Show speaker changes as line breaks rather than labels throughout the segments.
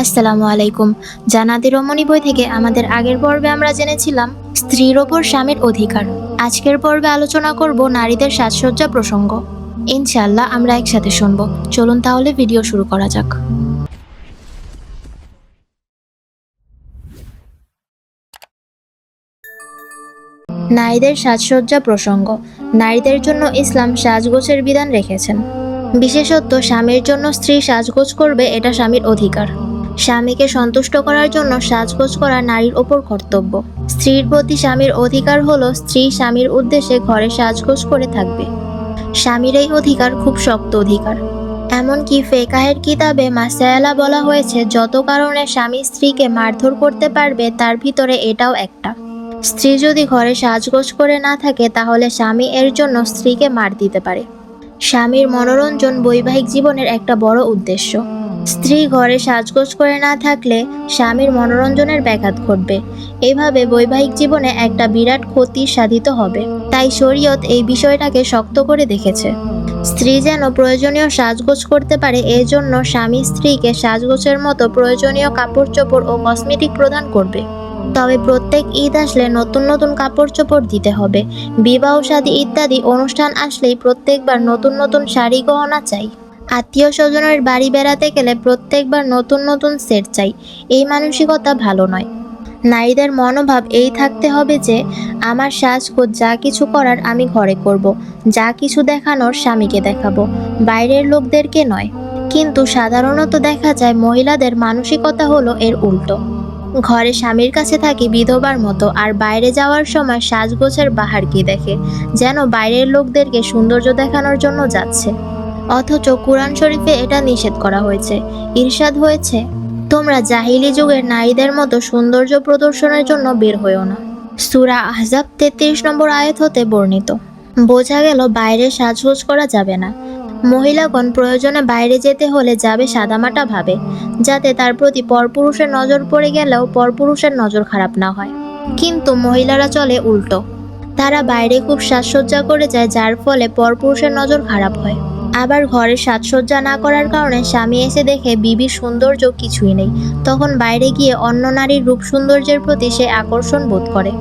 আসসালামু আলাইকুম। জানাতি রমণী বই থেকে আমাদের আগের পর্বে আমরা জেনেছিলাম স্ত্রীর ওপর স্বামীর অধিকার। আজকের পর্বে আলোচনা করব নারীদের সাজসজ্জা প্রসঙ্গ। ইনশাল্লাহ আমরা একসাথে শুনব। চলুন তাহলে ভিডিও শুরু করা যাক। নারীদের সাজসজ্জা প্রসঙ্গ। নারীদের জন্য ইসলাম সাজগোছের বিধান রেখেছেন। বিশেষত স্বামীর জন্য স্ত্রী সাজগোজ করবে এটা স্বামীর অধিকার। স্বামীকে সন্তুষ্ট করার জন্য সাজগোজ করা নারীর ওপর কর্তব্য। স্ত্রীর প্রতি স্বামীর অধিকার হলো স্ত্রী স্বামীর উদ্দেশ্যে ঘরে সাজগোজ করে থাকবে। স্বামীর এই অধিকার খুব শক্ত অধিকার। এমনকি ফেকাহের কিতাবে মাসায়ালা বলা হয়েছে, যত কারণে স্বামী স্ত্রীকে মারধর করতে পারবে, তার ভিতরে এটাও একটা। স্ত্রী যদি ঘরে সাজগোজ করে না থাকে, তাহলে স্বামী এর জন্য স্ত্রীকে মার দিতে পারে। স্বামীর মনোরঞ্জন বৈবাহিক জীবনের একটা বড় উদ্দেশ্য। স্ত্রী ঘরে সাজগোজ করে না থাকলে স্বামীর মনোরঞ্জনের ব্যাঘাত ঘটবে। এভাবে বৈবাহিক জীবনে একটা বিরাট ক্ষতি সাধিত হবে। তাই শরীয়ত এই বিষয়টাকে শক্ত করে দেখেছে। স্ত্রী যেন প্রয়োজনীয় সাজগোজ করতে পারে এই জন্য স্বামী স্ত্রীকে সাজগোজের মতো প্রয়োজনীয় কাপড় চোপড় ও কসমেটিক প্রদান করবে। তবে প্রত্যেক ঈদ আসলে নতুন নতুন কাপড় চোপড় দিতে হবে। বিবাহ শাদী ইত্যাদি অনুষ্ঠান আসলেই প্রত্যেকবার নতুন নতুন শাড়ি গহনা চাই। আত্মীয় স্বজনের বাড়ি বেড়াতে গেলে প্রত্যেকবার নতুন নতুন সেট চাই। এই মানসিকতা ভালো নয়। নারীদের মনোভাব এই থাকতে হবে যে, আমার সাজগোজ যা কিছু করার আমি ঘরে করব, যা কিছু দেখানোর স্বামীকে দেখাবো, বাইরের লোকদেরকে নয়। কিন্তু সাধারণত দেখা যায় মহিলাদের মানসিকতা হলো এর উল্টো। ঘরে স্বামীর কাছে থাকি বিধবার মতো আর বাইরে যাওয়ার সময় সাজগোছের বাহার কি দেখে, যেন বাইরের লোকদেরকে সৌন্দর্য দেখানোর জন্য যাচ্ছে। অথচ কোরআন শরীফে এটা নিষেধ করা হয়েছে। ঈর্ষাদ হয়েছে, তোমরা জাহিলি যুগের নারীদের মতো সৌন্দর্য প্রদর্শনের জন্য বের হয়েও না। সুরা আহজাব তেত্রিশ নম্বর আয়াত হতে বর্ণিত, বোঝা গেল বাইরে সাজগোজ করা যাবে না। মহিলাগণ প্রয়োজনে বাইরে যেতে হলে যাবে সাদামাটা ভাবে, যাতে তার প্রতি পরপুরুষের নজর পড়ে গেলেও পরপুরুষের নজর খারাপ না হয়। কিন্তু মহিলারা চলে উল্টো, তারা বাইরে খুব সাজসজ্জা করে যায়, যার ফলে পরপুরুষের নজর খারাপ হয়। আবার ঘরে সাজসজ্জা না করার কারণে স্বামী এসে দেখে বিবির সৌন্দর্য কিছুই নেই। তখন বাইরে গিয়ে অন্য নারীর রূপ সৌন্দর্যের প্রতি সে আকর্ষণ বোধ করে।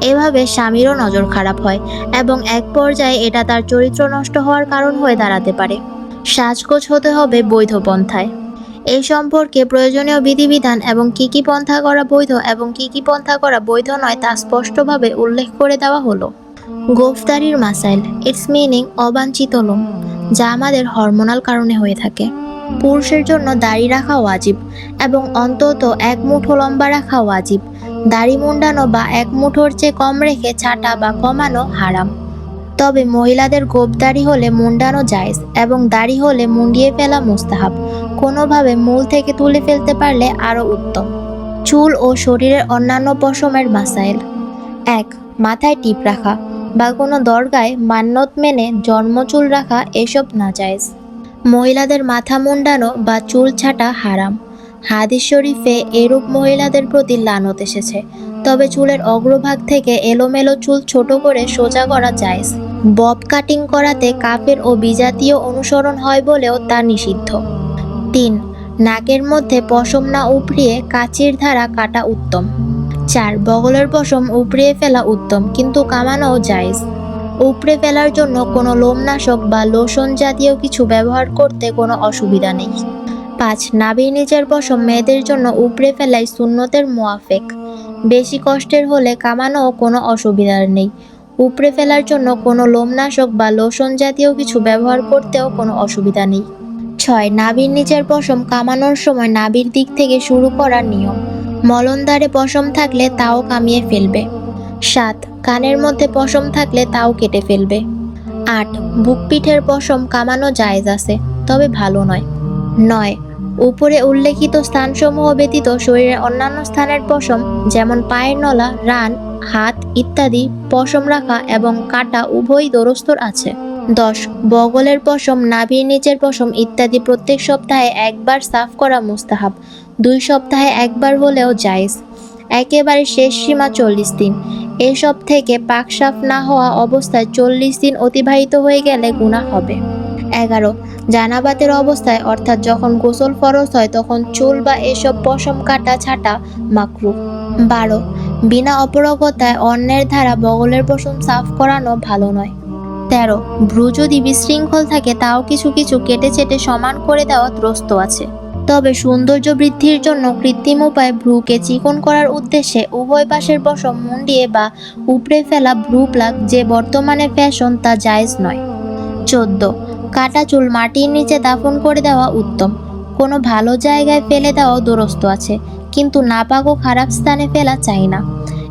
এভাবে স্বামীরও নজর খারাপ হয় এবং এক পর্যায়ে এটা তার চরিত্র নষ্ট হওয়ার কারণ হয়ে দাঁড়াতে পারে। সাজগোজ হতে হবে বৈধ পন্থায়। এই সম্পর্কে প্রয়োজনীয় বিধিবিধান এবং কি কি পন্থা করা বৈধ এবং কি কি পন্থা করা বৈধ নয় তা স্পষ্টভাবে উল্লেখ করে দেওয়া হলো। গোফদারির মাসাইল, ইটস মিনিং, অবাঞ্ছিত লোম। যা আমাদের হরমোনাল কারণে হয়ে থাকে। পুরুষের জন্য দাড়ি রাখা ওয়াজিব এবং অন্তত এক মুঠো লম্বা রাখা ওয়াজিব। দাড়ি মুন্ডানো বা এক মুঠোর চেয়ে কম রেখে ছাটা বা কমানো হারাম। তবে মহিলাদের গোপদাড়ি হলে মুন্ডানো জায়েজ এবং দাড়ি হলে মুন্ডিয়ে ফেলা মুস্তাহাব। কোনোভাবে মূল থেকে তুলে ফেলতে পারলে আরও উত্তম। চুল ও শরীরের অন্যান্য পশমের মাসাইল। এক, মাথায় টিপ রাখা। বা কোনো দরগায় মান্যত মেনে জন্মচুল রাখা এসব না জায়েজ মহিলাদের মাথা মুন্ডানো বা চুল ছাটা হারাম। হাদিস শরীফে এরূপ মহিলাদের প্রতি লানত এসেছে। তবে চুলের অগ্রভাগ থেকে এলোমেলো চুল ছোট করে সোজা করা জায়েজ। বব কাটিং করাতে কাফের ও বিজাতীয় অনুসরণ হয় বলেও তা নিষিদ্ধ। তিন, নাকের মধ্যে পশম না উপড়িয়ে কাচির ধারা কাটা উত্তম। চার, বগলের পশম উপড়িয়ে ফেলা উত্তম, কিন্তু কামানোও জায়েজ। উপড়ে ফেলার জন্য কোনো লোমনাশক বা লোশন জাতীয় কিছু ব্যবহার করতে কোনো অসুবিধা নেই। পাঁচ, নাভির নিচের পশম মেয়েদের জন্য উপড়ে ফেলাই সুন্নতের মোয়াফেক বেশি কষ্টের হলে কামানোও কোনো অসুবিধার নেই। উপড়ে ফেলার জন্য কোনো লোমনাশক বা লোশন জাতীয় কিছু ব্যবহার করতেও কোনো অসুবিধা নেই। ছয়, নাভির নিচের পশম কামানোর সময় নাভির দিক থেকে শুরু করার নিয়ম। মলনদারে পশম থাকলে তাও কামিয়ে ফেলবে। সাত, কানের মধ্যে পশম থাকলে তাও কেটে ফেলবে। আট বুক পিঠের পশম কামানো জায়েজ আছে, তবে ভালো নয়। নয়, উপরে উল্লেখিত স্থানসমূহ ব্যতীত শরীরের অন্যান্য স্থানের পশম, যেমন পায়ের নলা, রান, হাত ইত্যাদি পশম রাখা এবং কাটা উভয়ই দরস্তর আছে। দশ, বগলের পশম, নাভির নিচের পশম ইত্যাদি প্রত্যেক সপ্তাহে একবার সাফ করা মুস্তাহাব। দুই সপ্তাহে একবার হলেও জায়েজ। একেবারে শেষ সীমা চল্লিশ দিন। এসব থেকে পাক সাফ না হওয়া অবস্থায় চল্লিশ দিন অতিবাহিত হয়ে গেলে গুণা হবে। এগারো, জানাবাতের অবস্থায়, অর্থাৎ যখন গোসল ফরজ হয়, তখন চুল বা এসব পশম কাটা ছাটা মাকরু। বারো, বিনা অপরগতায় অন্যের ধারা বগলের পশম সাফ করানো ভালো নয়। তেরো ভ্রু যদি বিশৃঙ্খল থাকে, তাও কিছু কিছু কেটে চেটে সমান করে দেওয়া ত্রস্ত আছে। তবে সৌন্দর্য বৃদ্ধির জন্য কৃত্রিম উপায়ে ভ্রুকে চিকন করার উদ্দেশ্যে উভয় পাশের পশম মুন্ডিয়ে বা উপড়ে ফেলা ভ্রু প্লাগ যে বর্তমানে ফ্যাশন তা জায়েজ নয়। চোদ্দ, কাটা চুল মাটির নিচে দাফন করে দেওয়া উত্তম। কোনো ভালো জায়গায় ফেলে দেওয়াও দুরস্ত আছে, কিন্তু নাপাক ও খারাপ স্থানে ফেলা চাই না।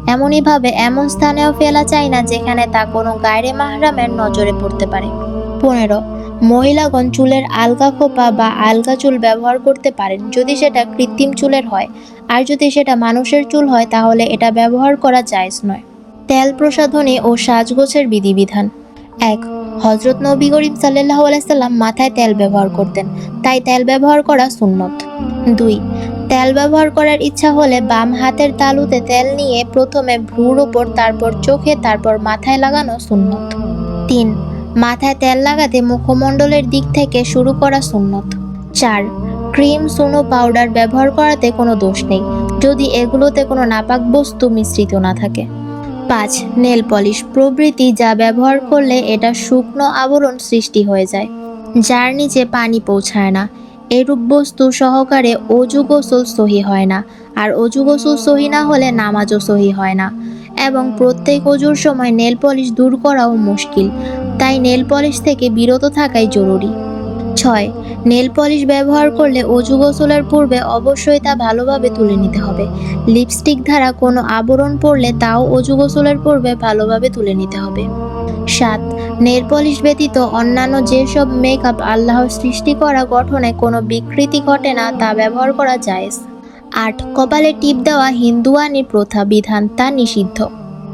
এমনইভাবে এমন স্থানেও ফেলা চাই না যেখানে তা কোনো গায়রে মাহরামের নজরে পড়তে পারে। পনেরো, মহিলাগণ চুলের আলগা খোপা বা আলগা চুল ব্যবহার করতে পারেন। যদি সেটা কৃত্রিম চুলের হয়, আর যদি সেটা মানুষের চুল হয়, তাহলে এটা ব্যবহার করা জায়েজ নয়। তেল প্রসাধনী ও সাজগোছের বিধিবিধান। এক হজরত নবী করিম সাল্লাহ আলাইসাল্লাম মাথায় তেল ব্যবহার করতেন। তাই তেল ব্যবহার করা সুন্নত। দুই তেল ব্যবহার করার ইচ্ছা হলে বাম হাতের তালুতে তেল নিয়ে প্রথমে ভ্রুর উপর, তারপর চোখে, তারপর মাথায় লাগানো সুন্নত। তিন, মাথায় তেল লাগাতে মুখমণ্ডলের দিক থেকে শুরু করা সুন্নত। চার, ক্রিম, সুনো পাউডার ব্যবহার করাতে কোনো দোষ নেই, যদি এগুলোতে কোনো নাপাক বস্তু মিশ্রিত না থাকে। পাঁচ, নেল পলিশ প্রভৃতি যা ব্যবহার করলে এটা শুকনো আবরণ সৃষ্টি হয়ে যায়, যার নিচে পানি পৌঁছায় না। এরূপ বস্তু সহকারে অজু গোসল সহি হয় না, আর অজু গোসল সহি না হলে নামাজও সহি হয় না। এবং প্রত্যেক অজুর সময় নেল পলিশ দূর করাও মুশকিল, তাই নেল পলিশ থেকে বিরত থাকাই জরুরি। ছয় নেল পলিশ ব্যবহার করলে অজু গোসলের পূর্বে অবশ্যই তা ভালোভাবে তুলে নিতে হবে। লিপস্টিক দ্বারা কোনো আবরণ পড়লে তাও অজু গোসলের পূর্বে ভালোভাবে তুলে নিতে হবে। সাত, নেল পলিশ ব্যতীত অন্যান্য যেসব মেকআপ আল্লাহর সৃষ্টি করা গঠনে কোনো বিকৃতি ঘটে না তা ব্যবহার করা যায় আট, কপালে টিপ দেওয়া হিন্দুয়ানি প্রথা বিধান তা নিষিদ্ধ।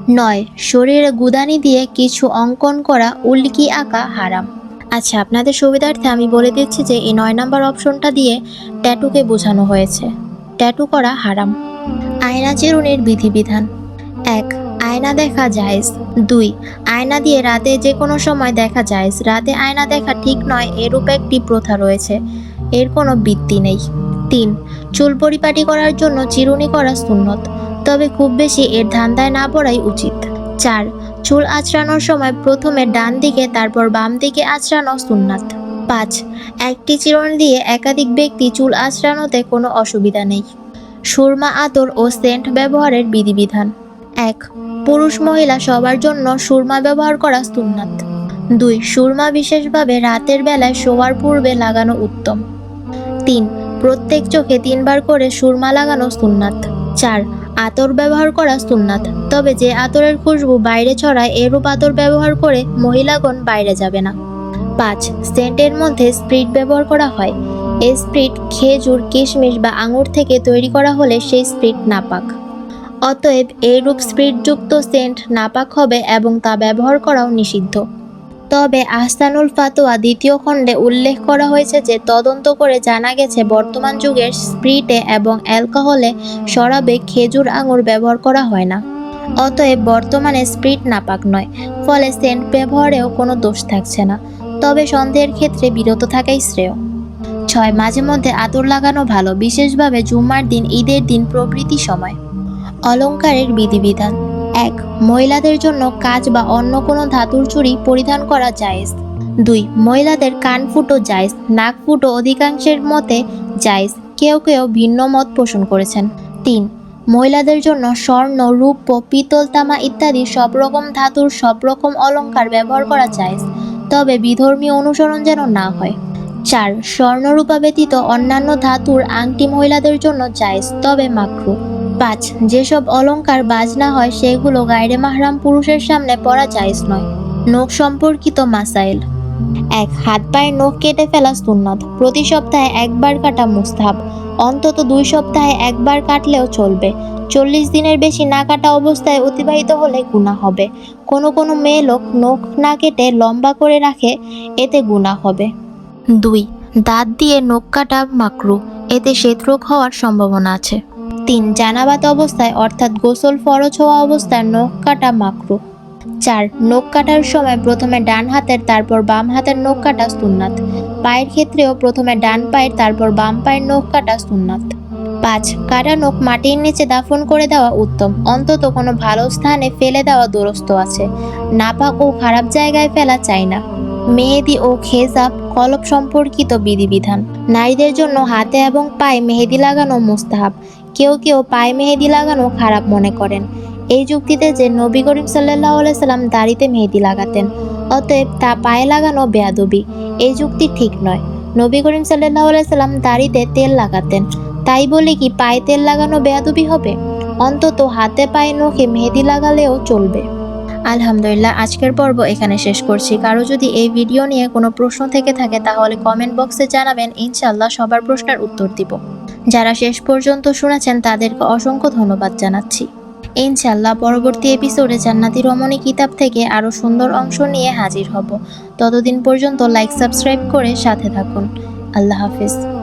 নয়, শরীরে গুদানি দিয়ে কিছু অঙ্কন করা উল্কি আঁকা হারাম। আচ্ছা আপনাদের সুবিধার্থে আমি বলে দিচ্ছি যে এই নয় নম্বর অপশনটা দিয়ে ট্যাটুকে বোঝানো হয়েছে। ট্যাটু করা হারাম। আয়না চিরুনির বিধিবিধান। এক, আয়না দেখা জায়েজ। দুই, আয়না দিয়ে রাতে যে কোনো সময় দেখা জায়েজ। রাতে আয়না দেখা ঠিক নয়, এরূপ একটি প্রথা রয়েছে। এর কোনো বৃত্তি নেই। তিন, চুল পরিপাটি করার জন্য চিরুনি করা সুন্নত। তবে খুব বেশি এর ধান্দায় না পড়াই উচিত। চার চুল আঁচড়ানোর সময় প্রথমে ডান দিকে, তারপর বাম দিকে আঁচড়ানো সুন্নাত। পাঁচ, একটি চিরুন দিয়ে একাধিক ব্যক্তি চুল আঁচড়ানোতে কোনো অসুবিধা নেই। সুরমা, আতর ও সেন্ট ব্যবহারের বিধিবিধান। এক, পুরুষ মহিলা সবার জন্য সুরমা ব্যবহার করা সুন্নাত। দুই, সুরমা বিশেষভাবে রাতের বেলায় শোয়ার পূর্বে লাগানো উত্তম। তিন, প্রত্যেক চোখে তিনবার করে সুরমা লাগানো সুন্নাত। চার আতর ব্যবহার করা সুন্নাত। তবে যে আতরের খুশবু বাইরে ছড়ায়, এরূপ আতর ব্যবহার করে মহিলাগণ বাইরে যাবে না। পাঁচ, সেন্টের মধ্যে স্প্রিট ব্যবহার করা হয়। এই স্প্রিট খেজুর, কিশমিশ বা আঙুর থেকে তৈরি করা হলে সেই স্প্রিট নাপাক। অতএব এইরূপ স্প্রিটযুক্ত সেন্ট নাপাক হবে এবং তা ব্যবহার করাও নিষিদ্ধ। তবে আহসানুল ফাতোয়া দ্বিতীয় খণ্ডে উল্লেখ করা হয়েছে যে তদন্ত করে জানা গেছে, বর্তমান যুগের স্প্রিটে এবং অ্যালকোহলে শরাবে খেজুর আঙুর ব্যবহার করা হয় না। অতএব বর্তমানে স্প্রিট নাপাক নয়, ফলে সেন্ট ব্যবহারেও কোনো দোষ থাকছে না। তবে সন্দেহের ক্ষেত্রে বিরত থাকাই শ্রেয়। ছয়, মাঝে মধ্যে আতর লাগানো ভালো, বিশেষভাবে জুম্মার দিন, ঈদের দিন প্রভৃতি সময়। অলংকারের বিধিবিধান। এক, মহিলাদের জন্য কাজ বা অন্য কোনো ধাতুর চুরি পরিধান করা জায়েজ। দুই, মহিলাদের কান ফুটো জায়েজ নাক ফুটো অধিকাংশের মতে জায়েজ, কেউ কেউ ভিন্ন মত পোষণ করেছেন। তিন, মহিলাদের জন্য স্বর্ণ রূপ পিতল, তামা ইত্যাদি সব রকম ধাতুর সব রকম অলংকার ব্যবহার করা জায়েজ, তবে বিধর্মীয় অনুসরণ যেন না হয়। চার, স্বর্ণরূপা ব্যতীত অন্যান্য ধাতুর আংটি মহিলাদের জন্য জায়েজ, তবে মাকরু। পাঁচ যেসব অলংকার বাজনা হয়, সেগুলো গায়রে মাহরাম পুরুষের সামনে পরা জায়েজ নয়। নখ সম্পর্কিত মাসাইল। এক, হাত পায়ের নখ কেটে ফেলা সুন্নত। প্রতি সপ্তাহে একবার কাটা মুস্তাহাব। অন্তত দুই সপ্তাহে একবার কাটলেও চলবে। চল্লিশ দিনের বেশি না কাটা অবস্থায় অতিবাহিত হলে গুণা হবে। কোনো কোনো মেয়ে লোক নখ না কেটে লম্বা করে রাখে, এতে গুণা হবে। দুই, দাঁত দিয়ে নখ কাটা মাকরু। এতে শ্বেতরোগ হওয়ার সম্ভাবনা আছে। তিন জানাবাত অবস্থায় অর্থাৎ গোসল ফরজ হওয়া অবস্থায় নখ কাটা মাকরু। চার, নখ কাটার সময় প্রথমে ডান হাতের, তারপর বাম হাতের নখ কাটা সুন্নাত। পায়ের ক্ষেত্রেও প্রথমে ডান পায়ের, তারপর বাম পায়ের নখ কাটা সুন্নাত। পাঁচ, কাটা নখ মাটির নিচে দাফন করে দেওয়া উত্তম। অন্তত কোনো ভালো স্থানে ফেলে দেওয়া দুরস্ত আছে। নাপাক ও খারাপ জায়গায় ফেলা চাই না। মেহেদি ও খেজাব কলব সম্পর্কিত বিধিবিধান। নারীদের জন্য হাতে এবং পায়ে মেহেদি লাগানো মুস্তাহাব। কেউ কেউ পায়ে মেহেদি লাগানো খারাপ মনে করেন। এই যুক্তিতে যে নবী করিম সাল্লাহ সাল্লাম দাড়িতে মেহেদি লাগাতেন, অতএব তা পায়ে লাগানো বেয়াদবি। এই যুক্তি ঠিক নয়। নবী করিম সাল্লাহ সাল্লাম দাড়িতে তেল লাগাতেন। তাই বলে কি পায়ে তেল লাগানো বেয়াদবি হবে? অন্তত হাতে পায়ে নখে মেহেদি লাগালেও চলবে। আলহামদুলিল্লাহ, আজকের পর্ব এখানে শেষ করছি। কারও যদি এই ভিডিও নিয়ে কোনো প্রশ্ন থেকে থাকে, তাহলে কমেন্ট বক্সে জানাবেন। ইনশাল্লাহ সবার প্রশ্নের উত্তর দিব। যারা শেষ পর্যন্ত শুনেছেন তাদেরকে অসংখ্য ধন্যবাদ জানাচ্ছি। ইনশাল্লাহ পরবর্তী এপিসোডে জান্নাতি রমণী কিতাব থেকে আরও সুন্দর অংশ নিয়ে হাজির হব। ততদিন পর্যন্ত লাইক, সাবস্ক্রাইব করে সাথে থাকুন। আল্লাহ হাফিজ।